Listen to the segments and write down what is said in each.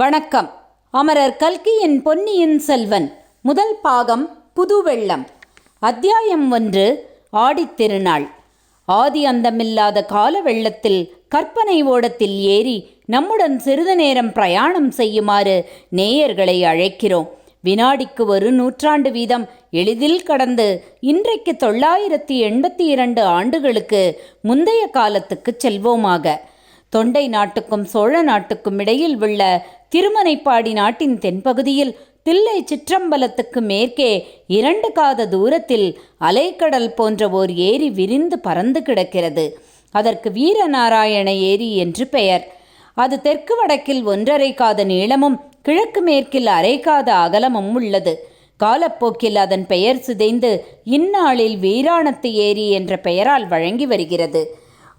வணக்கம். அமரர் கல்கியின் பொன்னியின் செல்வன். முதல் பாகம் புதுவெள்ளம் அத்தியாயம் ஒன்று ஆடித்திருநாள் ஆதி அந்தமில்லாத கால வெள்ளத்தில் கற்பனை ஓடத்தில் ஏறி நம்முடன் சிறிது நேரம் பிரயாணம் செய்யுமாறு நேயர்களை அழைக்கிறோம். வினாடிக்கு ஒரு நூற்றாண்டு வீதம் எளிதில் கடந்து இன்றைக்கு தொள்ளாயிரத்தி எண்பத்தி இரண்டு ஆண்டுகளுக்கு முந்தைய காலத்துக்குச் செல்வோமாக. தொண்டை நாட்டுக்கும் சோழ நாட்டுக்கும் இடையில் உள்ள திருமனைப்பாடி நாட்டின் தென்பகுதியில் தில்லை சிற்றம்பலத்துக்கு மேற்கே இரண்டு காத தூரத்தில் அலைக்கடல் போன்ற ஓர் ஏரி விரிந்து பறந்து கிடக்கிறது. அதற்கு வீரநாராயண ஏரி என்று பெயர். அது தெற்கு வடக்கில் ஒன்றரை காத நீளமும் கிழக்கு மேற்கில் அரை காத அகலமும் உள்ளது. காலப்போக்கில் அதன் பெயர் சிதைந்து இந்நாளில் வீராணத்து ஏரி என்ற பெயரால் வழங்கி வருகிறது.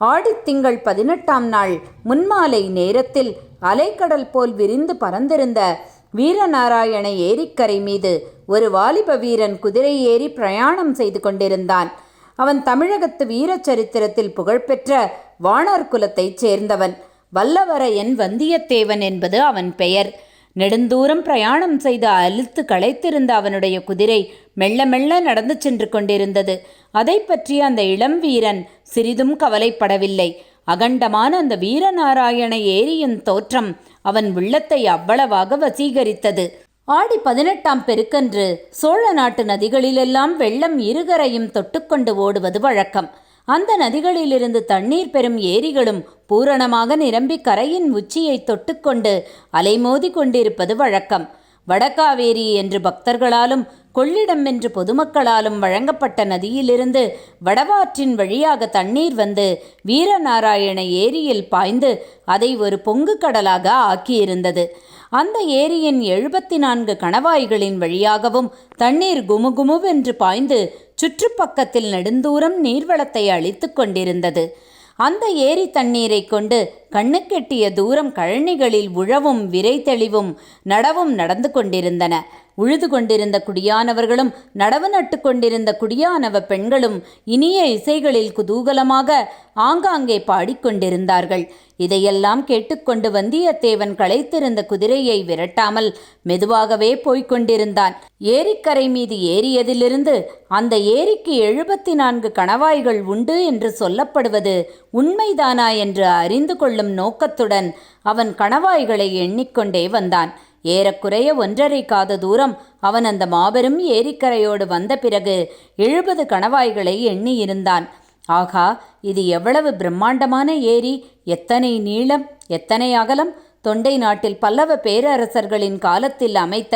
ஆடித்திங்கள் பதினெட்டாம் நாள் முன்மாலை நேரத்தில் அலைக்கடல் போல் விரிந்து பறந்திருந்த வீரநாராயண ஏரிக்கரை மீது ஒரு வாலிப வீரன் குதிரை ஏறி பிரயாணம் செய்து கொண்டிருந்தான். அவன் தமிழகத்து வீரச்சரித்திரத்தில் புகழ்பெற்ற வாணர் குலத்தைச் சேர்ந்தவன். வல்லவரையன் வந்தியத்தேவன் என்பது அவன் பெயர். நெடுந்தூரம் பிரயாணம் செய்து அழுத்து களைத்திருந்த அவனுடைய குதிரை மெல்ல மெல்ல நடந்து சென்று கொண்டிருந்தது. அதை பற்றி அந்த இளம் வீரன் சிறிதும் கவலைப்படவில்லை. அகண்டமான அந்த வீரநாராயண ஏரியின் தோற்றம் அவன் உள்ளத்தை அவ்வளவாக வசீகரித்தது. ஆடி பதினெட்டாம் பெருக்கன்று சோழ நாட்டு நதிகளிலெல்லாம் வெள்ளம் இருகரையும் தொட்டுக்கொண்டு ஓடுவது வழக்கம். அந்த நதிகளிலிருந்து தண்ணீர் பெறும் ஏரிகளும் பூரணமாக நிரம்பி கரையின் உச்சியை தொட்டுக்கொண்டு அலைமோதி கொண்டிருப்பது வழக்கம். வடகாவேரி என்று பக்தர்களாலும் கொள்ளிடம் என்று பொதுமக்களாலும் வழங்கப்பட்ட நதியிலிருந்து வடவாற்றின் வழியாக தண்ணீர் வந்து வீரநாராயண ஏரியில் பாய்ந்து அதை ஒரு பொங்கு கடலாக ஆக்கியிருந்தது. அந்த ஏரியின் எழுபத்தி நான்கு கணவாய்களின் வழியாகவும் தண்ணீர் குமுகுமுவென்று பாய்ந்து சுற்றுப்பக்கத்தில் நெடுந்தூரம் நீர்வளத்தை அளித்து கொண்டிருந்தது. அந்த ஏரி தண்ணீரை கொண்டு கண்ணுக்கெட்டிய தூரம் கழனிகளில் உழவும் விரை தெளிவும் நடவும் நடந்து கொண்டிருந்தன. உழுது கொண்டிருந்த குடியானவர்களும் நடவு நட்டு கொண்டிருந்த குடியானவ பெண்களும் இனிய இசைகளில் குதூகலமாக ஆங்காங்கே பாடிக்கொண்டிருந்தார்கள் இதையெல்லாம் கேட்டுக்கொண்டு வந்தியத்தேவன் களைத்திருந்த குதிரையை விரட்டாமல் மெதுவாகவே போய்க் கொண்டிருந்தான். ஏரிக்கரை மீது ஏறியதிலிருந்து அந்த ஏரிக்கு எழுபத்தி நான்கு கணவாய்கள் உண்டு என்று சொல்லப்படுவது உண்மைதானா என்று அறிந்து கொள்ளும் கொள்ளும் நோக்கத்துடன் அவன் கணவாய்களை எண்ணிக்கொண்டே வந்தான். ஏறக்குறைய ஒன்றரை காத தூரம் அவன் அந்த மாபெரும் ஏரிக்கரையோடு வந்த பிறகு எழுபது கணவாய்களை எண்ணியிருந்தான். ஆகா இது எவ்வளவு பிரம்மாண்டமான ஏரி! எத்தனை நீளம் எத்தனை அகலம்! தொண்டை நாட்டில் பல்லவ பேரரசர்களின் காலத்தில் அமைத்த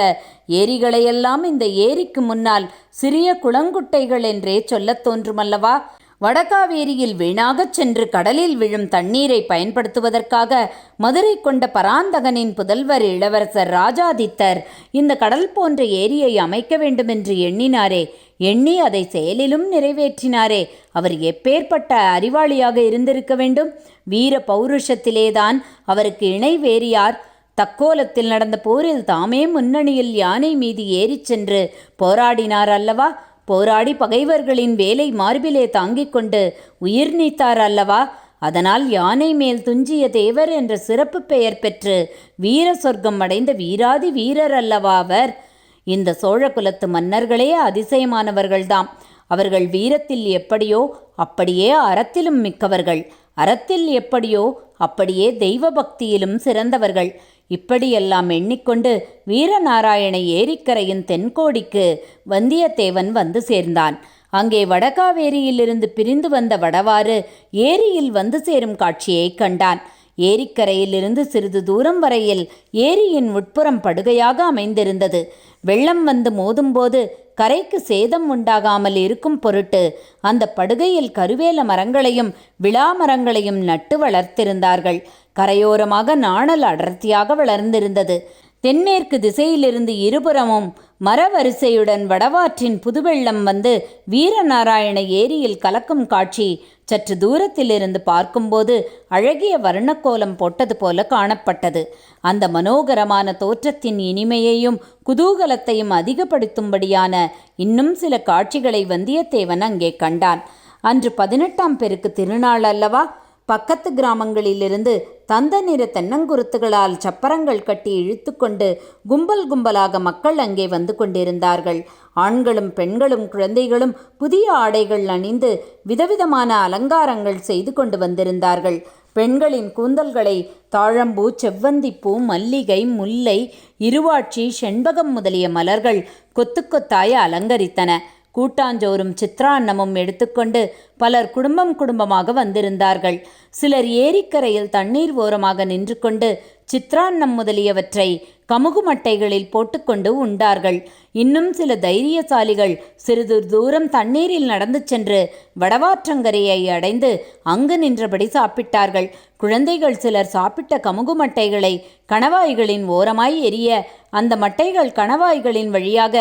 ஏரிகளையெல்லாம் இந்த ஏரிக்கு முன்னால் சிறிய குளங்குட்டைகள் என்றே சொல்லத் தோன்றுமல்லவா? வடகாவேரியில் வீணாகச் சென்று கடலில் விழும் தண்ணீரை பயன்படுத்துவதற்காக மதுரை கொண்ட பராந்தகனின் புதல்வர் இளவரசர் ராஜாதித்தர் இந்த கடல் போன்ற ஏரியை அமைக்க வேண்டுமென்று எண்ணினாரே. எண்ணி அதை செயலிலும் நிறைவேற்றினாரே. அவர் எப்பேற்பட்ட அறிவாளியாக இருந்திருக்க வேண்டும்? வீர பௌருஷத்திலேதான் அவருக்கு இணை வேறியார் தக்கோலத்தில் நடந்த போரில் தாமே முன்னணியில் யானை மீது ஏறிச் சென்று போராடினார் அல்லவா? போராடி பகைவர்களின் வேலை மார்பிலே தாங்கிக் கொண்டு உயிர் நீத்தார் அல்லவா? அதனால் யானை மேல் துஞ்சிய தேவர் என்ற சிறப்பு பெயர் பெற்று வீர சொர்க்கம் அடைந்த வீராதி வீரர் அல்லவா அவர்? இந்த சோழ குலத்து மன்னர்களே அதிசயமானவர்கள்தாம். அவர்கள் வீரத்தில் எப்படியோ அப்படியே அறத்திலும் மிக்கவர்கள். அறத்தில் எப்படியோ அப்படியே தெய்வ பக்தியிலும் சிறந்தவர்கள். இப்படியெல்லாம் எண்ணிக்கொண்டு வீரநாராயண ஏரிக்கரையின் தென்கோடிக்கு வந்தியத்தேவன் வந்து சேர்ந்தான். அங்கே வடகாவேரியிலிருந்து பிரிந்து வந்த வடவாறு ஏரியில் வந்து சேரும் காட்சியை கண்டான். ஏரிக்கரையிலிருந்து சிறிது தூரம் வரையில் ஏரியின் உட்புறம் படுகையாக அமைந்திருந்தது. வெள்ளம் வந்து மோதும்போது கரைக்கு சேதம் உண்டாகாமல் இருக்கும் பொருட்டு அந்த படுகையில் கருவேல மரங்களையும் விழா மரங்களையும் நட்டு வளர்த்திருந்தார்கள். கரையோரமாக நாணல் அடர்த்தியாக வளர்ந்திருந்தது. தென்மேற்கு திசையிலிருந்து இருபுறமும் மரவரிசையுடன் வடவாற்றின் புதுவெள்ளம் வந்து வீரநாராயண ஏரியில் கலக்கும் காட்சி சற்று தூரத்திலிருந்து பார்க்கும்போது அழகிய வர்ணக்கோலம் போட்டது போல காணப்பட்டது. அந்த மனோகரமான தோற்றத்தின் இனிமையையும் குதூகலத்தையும் அதிகப்படுத்தும்படியான இன்னும் சில காட்சிகளை வந்தியத்தேவன் அங்கே கண்டான். அன்று பதினெட்டாம் பெருக்கு திருநாள் அல்லவா? பக்கத்து கிராமங்களிலிருந்து தந்த நிற தென்னங்குருத்துகளால் சப்பரங்கள் கட்டி இழுத்துக்கொண்டு கும்பல் கும்பலாக மக்கள் அங்கே வந்து கொண்டிருந்தார்கள். ஆண்களும் பெண்களும் குழந்தைகளும் புதிய ஆடைகள் அணிந்து விதவிதமான அலங்காரங்கள் செய்து கொண்டு வந்திருந்தார்கள். பெண்களின் கூந்தல்களை தாழம்பூ செவ்வந்திப்பூ மல்லிகை முல்லை இருவாட்சி செண்பகம் முதலிய மலர்கள் கொத்து கொத்தாய அலங்கரித்தன. கூட்டாஞ்சோறும் சித்ரான்னமும் எடுத்துக்கொண்டு பலர் குடும்பம் குடும்பமாக வந்திருந்தார்கள். சிலர் ஏரிக்கரையில் தண்ணீர் ஓரமாக நின்று கொண்டு சித்ரான்னம் முதலியவற்றை கமுகு மட்டைகளில் போட்டுக்கொண்டு உண்டார்கள். இன்னும் சில தைரியசாலிகள் சிறிது தூரம் தண்ணீரில் நடந்து சென்று வடவாற்றங்கரையை அடைந்து அங்கு நின்றபடி சாப்பிட்டார்கள். குழந்தைகள் சிலர் சாப்பிட்ட கமுகு மட்டைகளை கணவாய்களின் ஓரமாய் எரிய அந்த மட்டைகள் கணவாய்களின் வழியாக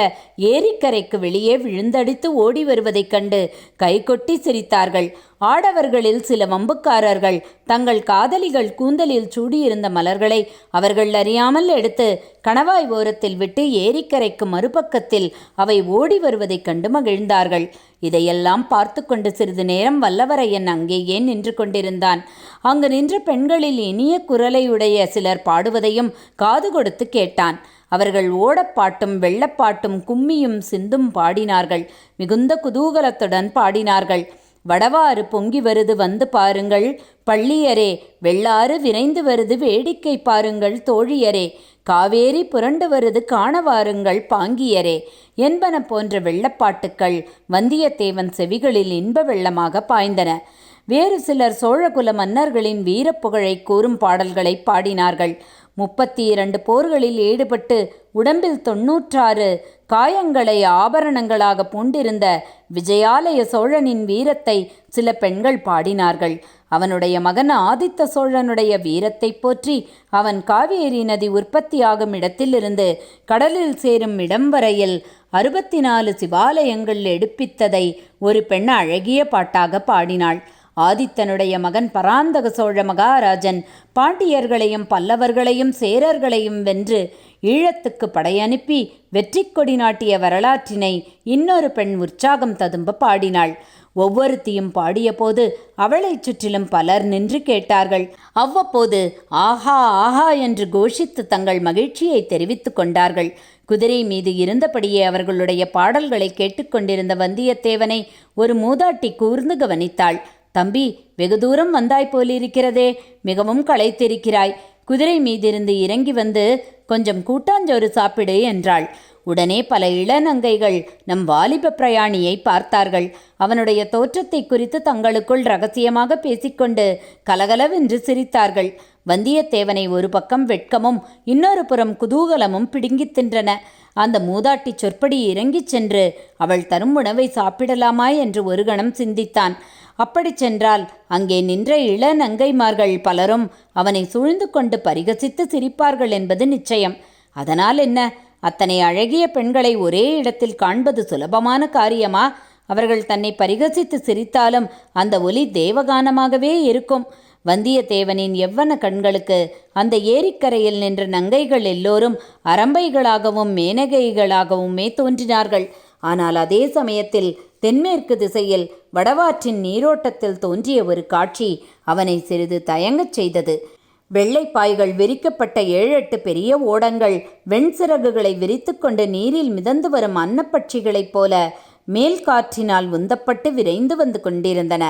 ஏரிக்கரைக்கு வெளியே விழுந்தடித்து ஓடி வருவதைக் கண்டு கைகொட்டி சிரித்தார்கள். ஆடவர்களில் சில வம்புக்காரர்கள் தங்கள் காதலிகள் கூந்தலில் சூடியிருந்த மலர்களை அவர்கள் அறியாமல் எடுத்து கணவாய் ஓரத்தில் விட்டு ஏரிக்கரைக்கு மறுபக்கத்தில் அவை ஓடி வருவதைக் கண்டு மகிழ்ந்தார்கள். இதையெல்லாம் பார்த்து கொண்டு சிறிது நேரம் வல்லவரையன் அங்கேயே நின்று கொண்டிருந்தான். அங்கு நின்ற பெண்களில் இனிய குரலையுடைய சிலர் பாடுவதையும் காது கொடுத்து கேட்டான். அவர்கள் ஓடப்பாட்டும் வெள்ளப்பாட்டும் கும்மியும் சிந்தும் பாடினார்கள். மிகுந்த குதூகலத்துடன் பாடினார்கள். வடவாறு பொங்கி வருது வந்து பாருங்கள். பள்ளியரே வெள்ளாறு விரைந்து வருது வேடிக்கை பாருங்கள் தோழியரே. காவேரி புரண்டு வருது காண வாருங்கள் பாங்கியரே. என்பன போன்ற வெள்ளப்பாட்டுக்கள் வந்தியத்தேவன் செவிகளில் இன்ப வெள்ளமாக பாய்ந்தன. வேறு சிலர் சோழகுல மன்னர்களின் வீரப்புகழை கூறும் பாடல்களை பாடினார்கள். முப்பத்தி இரண்டு போர்களில் ஈடுபட்டு உடம்பில் தொன்னூற்றாறு காயங்களை ஆபரணங்களாக பூண்டிருந்த விஜயாலய சோழனின் வீரத்தை சில பெண்கள் பாடினார்கள். அவனுடைய மகன் ஆதித்த சோழனுடைய வீரத்தை போற்றி அவன் காவேரி நதி உற்பத்தியாகும் இடத்திலிருந்து கடலில் சேரும் இடம் வரையில் அறுபத்தி நாலு சிவாலயங்கள் எடுப்பித்ததை ஒரு பெண் அழகிய பாட்டாக பாடினாள். ஆதித்தனுடைய மகன் பராந்தக சோழ மகாராஜன் பாண்டியர்களையும் பல்லவர்களையும் சேரர்களையும் வென்று ஈழத்துக்கு படையனுப்பி வெற்றி கொடி நாட்டிய வரலாற்றினை இன்னொரு பெண் உற்சாகம் ததும்ப பாடினாள். ஒவ்வொருத்தியும் பாடியபோது அவளைச் சுற்றிலும் பலர் நின்று கேட்டார்கள். அவ்வப்போது ஆஹா ஆஹா என்று கோஷித்து தங்கள் மகிழ்ச்சியை தெரிவித்துக் கொண்டார்கள். குதிரை மீது இருந்தபடியே அவர்களுடைய பாடல்களை கேட்டுக்கொண்டிருந்த வந்தியத்தேவனை ஒரு மூதாட்டி கூர்ந்து கவனித்தாள். தம்பி வெகு தூரம் வந்தாய் போலிருக்கிறதே மிகவும் களைத்திருக்கிறாய். குதிரை மீதிருந்து இறங்கி வந்து கொஞ்சம் கூட்டாஞ்சோறு சாப்பிடு என்றாள். உடனே பல இளநங்கைகள் நம் வாலிப பிரயாணியை பார்த்தார்கள். அவனுடைய தோற்றத்தை குறித்து தங்களுக்குள் ரகசியமாக பேசிக்கொண்டு கலகலவென்று சிரித்தார்கள். வந்தியத்தேவனை ஒரு பக்கம் வெட்கமும் இன்னொரு புறம் குதூகலமும் பிடுங்கித் தின்றன. அந்த மூதாட்டி சொற்படி இறங்கிச் சென்று அவள் தரும் உணவை சாப்பிடலாமா என்று ஒரு கணம் சிந்தித்தான். அப்படி சென்றால் அங்கே நின்ற இளநங்கைமார்கள் பலரும் அவனை சூழ்ந்து கொண்டு பரிகசித்து சிரிப்பார்கள் என்பது நிச்சயம். அதனால் என்ன? அத்தனை அழகிய பெண்களை ஒரே இடத்தில் காண்பது சுலபமான காரியமா? அவர்கள் தன்னை பரிகசித்து சிரித்தாலும் அந்த ஒலி தேவகானமாகவே இருக்கும். வந்தியத்தேவனின் எவ்வன கண்களுக்கு அந்த ஏரிக்கரையில் நின்ற நங்கைகள் எல்லோரும் அரம்பைகளாகவும் மேனகைகளாகவுமே தோன்றினார்கள் ஆனால் அதே சமயத்தில் தென்மேற்கு திசையில் வடவாற்றின் நீரோட்டத்தில் தோன்றிய ஒரு காட்சி அவனை சிறிது தயங்கச் செய்தது. வெள்ளைப்பாய்கள் விரிக்கப்பட்ட ஏழெட்டு பெரிய ஓடங்கள் வெண்சிறகுகளை விரித்துக்கொண்டு நீரில் மிதந்து வரும் அன்னப்பட்சிகளைப் போல மேல் காற்றினால் உந்தப்பட்டு விரைந்து வந்து கொண்டிருந்தன.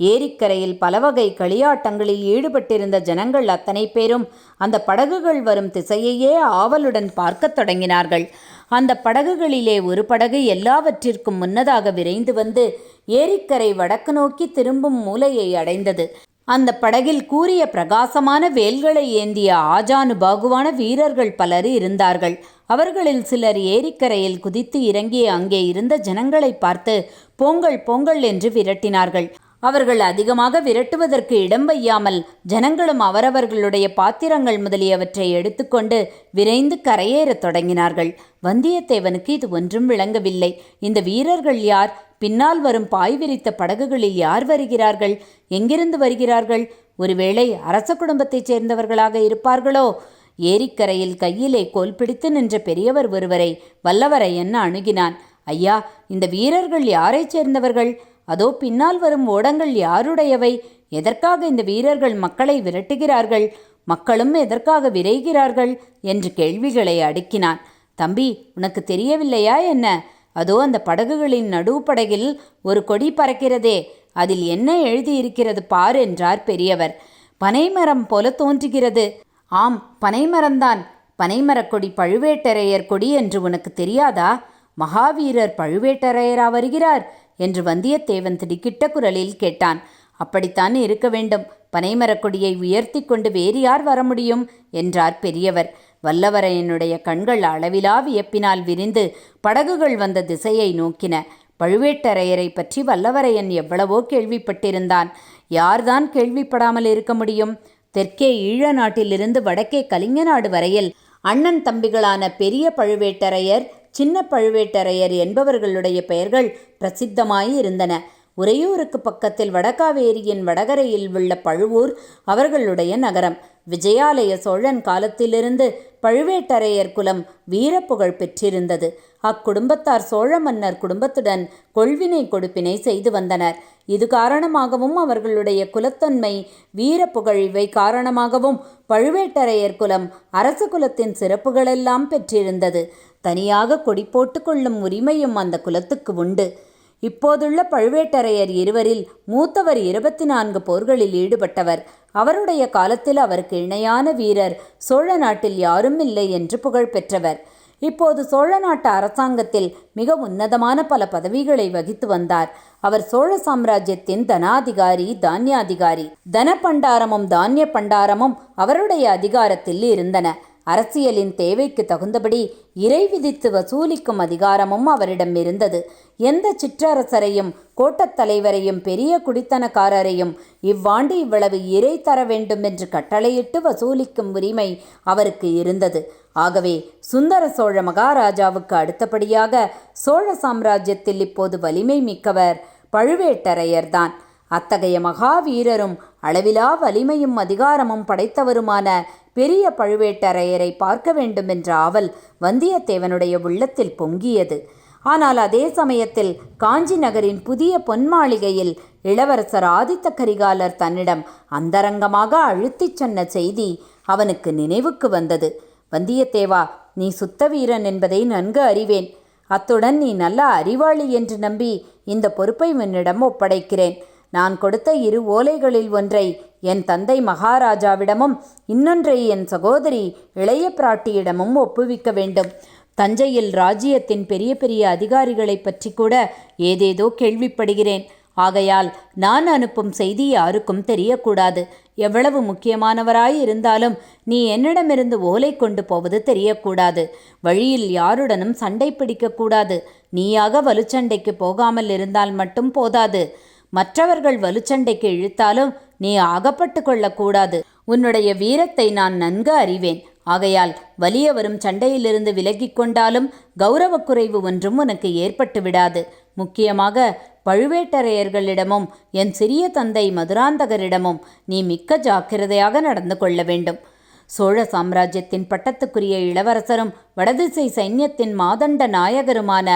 ஏரிக்கரையில் பலவகை களியாட்டங்களில் ஈடுபட்டிருந்த ஜனங்கள் அத்தனை பேரும் அந்த படகுகள் வரும் திசையையே ஆவலுடன் பார்க்கத் தொடங்கினார்கள். அந்த படகுகளிலே ஒரு படகு எல்லாவற்றிற்கும் முன்னதாக விரைந்து வந்து ஏரிக்கரை வடக்கு நோக்கி திரும்பும் மூலையை அடைந்தது. அந்த படகில் கூறிய பிரகாசமான வேல்களை ஏந்திய ஆஜானு பாகுவான வீரர்கள் பலர் இருந்தார்கள். அவர்களில் சிலர் ஏரிக்கரையில் குதித்து இறங்கி அங்கே இருந்த ஜனங்களை பார்த்து பொங்கல் பொங்கல் என்று விரட்டினார்கள். அவர்கள் அதிகமாக விரட்டுவதற்கு இடம் வையாமல் ஜனங்களும் அவரவர்களுடைய பாத்திரங்கள் முதலியவற்றை எடுத்துக்கொண்டு விரைந்து கரையேறத் தொடங்கினார்கள். வந்தியத்தேவனுக்கு இது ஒன்றும் விளங்கவில்லை. இந்த வீரர்கள் யார்? பின்னால் வரும் பாய் விரித்த படகுகளில் யார் வருகிறார்கள்? எங்கிருந்து வருகிறார்கள்? ஒருவேளை அரச குடும்பத்தைச் சேர்ந்தவர்களாக இருப்பார்களோ? ஏரிக்கரையில் கையிலே கோல் பிடித்து நின்ற பெரியவர் ஒருவரை வல்லவரையன் அணுகினான். ஐயா இந்த வீரர்கள் யாரைச் சேர்ந்தவர்கள்? அதோ பின்னால் வரும் ஓடங்கள் யாருடையவை? எதற்காக இந்த வீரர்கள் மக்களை விரட்டுகிறார்கள்? மக்களும் எதற்காக விரைகிறார்கள்? என்று கேள்விகளை அடுக்கினான். தம்பி உனக்கு தெரியவில்லையா என்ன? அதோ அந்த படகுகளின் நடுப்படகில் ஒரு கொடி பறக்கிறதே. அதில் என்ன எழுதியிருக்கிறது பார் என்றார் பெரியவர். பனைமரம் போல தோன்றுகிறது. ஆம் பனைமரம்தான். பனைமரக் கொடி பழுவேட்டரையர் கொடி என்று உனக்கு தெரியாதா? மகாவீரர் பழுவேட்டரையரா வருகிறார். என்று வந்தியத்தேவன் திடுக்கிட்ட குரலில் கேட்டான். அப்படித்தான் இருக்க வேண்டும். பனைமரக்கொடியை உயர்த்தி கொண்டு வேறு யார் வர முடியும்? என்றார் பெரியவர். வல்லவரையனுடைய கண்கள் அளவிலா வியப்பினால் விரிந்து படகுகள் வந்த திசையை நோக்கின. பழுவேட்டரையரை பற்றி வல்லவரையன் எவ்வளவோ கேள்விப்பட்டிருந்தான். யார்தான் கேள்விப்படாமல் இருக்க முடியும்? தெற்கே ஈழ நாட்டிலிருந்து வடக்கே கலிங்க நாடு வரையில் அண்ணன் தம்பிகளான பெரிய பழுவேட்டரையர் சின்ன பழுவேட்டரையர் என்பவர்களுடைய பெயர்கள் பிரசித்தமாயிருந்தன உறையூருக்கு பக்கத்தில் வடகாவேரியின் வடகரையில் உள்ள பழுவூர் அவர்களுடைய நகரம். விஜயாலய சோழன் காலத்திலிருந்து பழுவேட்டரையர் குலம் வீரப்புகழ் பெற்றிருந்தது. அக்குடும்பத்தார் சோழ மன்னர் குடும்பத்துடன் கொள்வினை கொடுப்பினை செய்து வந்தனர். இது காரணமாகவும் அவர்களுடைய குலத்தன்மை வீரப்புகழ் இவை காரணமாகவும் பழுவேட்டரையர் குலம் அரச குலத்தின் சிறப்புகளெல்லாம் பெற்றிருந்தது. தனியாக கொடி போட்டு கொள்ளும் உரிமையும் அந்த குலத்துக்கு உண்டு. இப்போதுள்ள பழுவேட்டரையர் இருவரில் மூத்தவர் இருபத்தி நான்கு போர்களில் ஈடுபட்டவர். அவருடைய காலத்தில் அவருக்கு இணையான வீரர் சோழ நாட்டில் யாரும் இல்லை என்று புகழ் பெற்றவர். இப்போது சோழ நாட்டு அரசாங்கத்தில் மிக உன்னதமான பல பதவிகளை வகித்து வந்தார். அவர் சோழ சாம்ராஜ்யத்தின் தனாதிகாரி தானியாதிகாரி தன பண்டாரமும் தானிய பண்டாரமும் அவருடைய அதிகாரத்தில் இருந்தன. அரசியலின் தேவைக்கு தகுந்தபடி இறை விதித்து வசூலிக்கும் அதிகாரமும் அவரிடம் இருந்தது. எந்த சிற்றரசரையும் கோட்டத் தலைவரையும் பெரிய குடித்தனக்காரரையும் இவ்வாண்டு இவ்வளவு இறை தர வேண்டும் என்று கட்டளையிட்டு வசூலிக்கும் உரிமை அவருக்கு இருந்தது. ஆகவே சுந்தர சோழ மகாராஜாவுக்கு அடுத்தபடியாக சோழ சாம்ராஜ்யத்தில் இப்போது வலிமை மிக்கவர் பழுவேட்டரையர்தான். அத்தகைய மகாவீரரும் அளவிலா வலிமையும் அதிகாரமும் படைத்தவருமான பெரிய பழுவேட்டரையரை பார்க்க வேண்டுமென்ற ஆவல் வந்தியத்தேவனுடைய உள்ளத்தில் பொங்கியது. ஆனால் அதே சமயத்தில் காஞ்சி நகரின் புதிய பொன் மாளிகையில் இளவரசர் ஆதித்த கரிகாலர் தன்னிடம் அந்தரங்கமாக அழுத்திச் சொன்ன செய்தி அவனுக்கு நினைவுக்கு வந்தது. வந்தியத்தேவா நீ சுத்த வீரன் என்பதை நன்கு அறிவேன். அத்துடன் நீ நல்ல அறிவாளி என்று நம்பி இந்த பொறுப்பை உன்னிடம் ஒப்படைக்கிறேன். நான் கொடுத்த இரு ஓலைகளில் ஒன்றை என் தந்தை மகாராஜாவிடமும் இன்னொன்றை என் சகோதரி இளைய பிராட்டியிடமும் ஒப்புவிக்க வேண்டும். தஞ்சையில் ராஜ்யத்தின் பெரிய பெரிய அதிகாரிகளைப் பற்றி கூட ஏதேதோ கேள்விப்படுகிறேன். ஆகையால் நான் அனுப்பும் செய்தி யாருக்கும் தெரியக்கூடாது. எவ்வளவு முக்கியமானவராய் இருந்தாலும் நீ என்னிடமிருந்து ஓலை கொண்டு போவது தெரியக்கூடாது. வழியில் யாருடனும் சண்டை பிடிக்கக்கூடாது. நீயாக வலுச்சண்டைக்கு போகாமல் இருந்தால் மட்டும் போதாது. மற்றவர்கள் வலுச்சண்டைக்கு இழுத்தாலும் நீ அகப்பட்டு கொள்ளக்கூடாது. உன்னுடைய வீரத்தை நான் நன்கு அறிவேன். ஆகையால் வலிய வரும் சண்டையிலிருந்து விலகிக் கொண்டாலும் கௌரவக்குறைவு ஒன்றும் உனக்கு ஏற்பட்டு விடாது. முக்கியமாக பழுவேட்டரையர்களிடமும் என் சிறிய தந்தை மதுராந்தகரிடமும் நீ மிக்க ஜாக்கிரதையாக நடந்து கொள்ள வேண்டும். சோழ சாம்ராஜ்யத்தின் பட்டத்துக்குரிய இளவரசரும் வடதிசை சைன்யத்தின் மாதண்ட நாயகருமான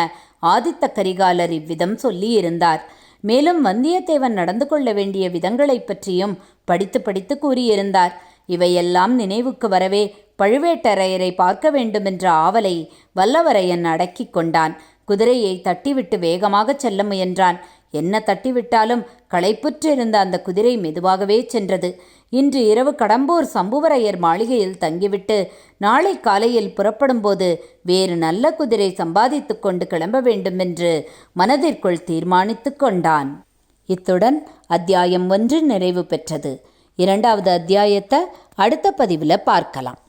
ஆதித்த கரிகாலர் இவ்விதம் சொல்லியிருந்தார். மேலும் வந்தியத்தேவன் நடந்து கொள்ள வேண்டிய விதங்களைப் பற்றியும் படித்து படித்து கூறியிருந்தார். இவையெல்லாம் நினைவுக்கு வரவே பழுவேட்டரையரை பார்க்க வேண்டுமென்ற ஆவலை வல்லவரையன் அடக்கிக் கொண்டான். குதிரையை தட்டிவிட்டு வேகமாகச் செல்ல முயன்றான். என்ன தட்டிவிட்டாலும் களைப்புற்றிருந்த அந்த குதிரை மெதுவாகவே சென்றது. இன்று இரவு கடம்பூர் சம்புவரையர் மாளிகையில் தங்கிவிட்டு நாளை காலையில் புறப்படும்போது வேறு நல்ல குதிரை சம்பாதித்து கொண்டு கிளம்ப வேண்டுமென்று மனதிற்குள் தீர்மானித்து கொண்டான். இத்துடன் அத்தியாயம் ஒன்று நிறைவு பெற்றது. இரண்டாவது அத்தியாயத்தை அடுத்த பதிவில் பார்க்கலாம்.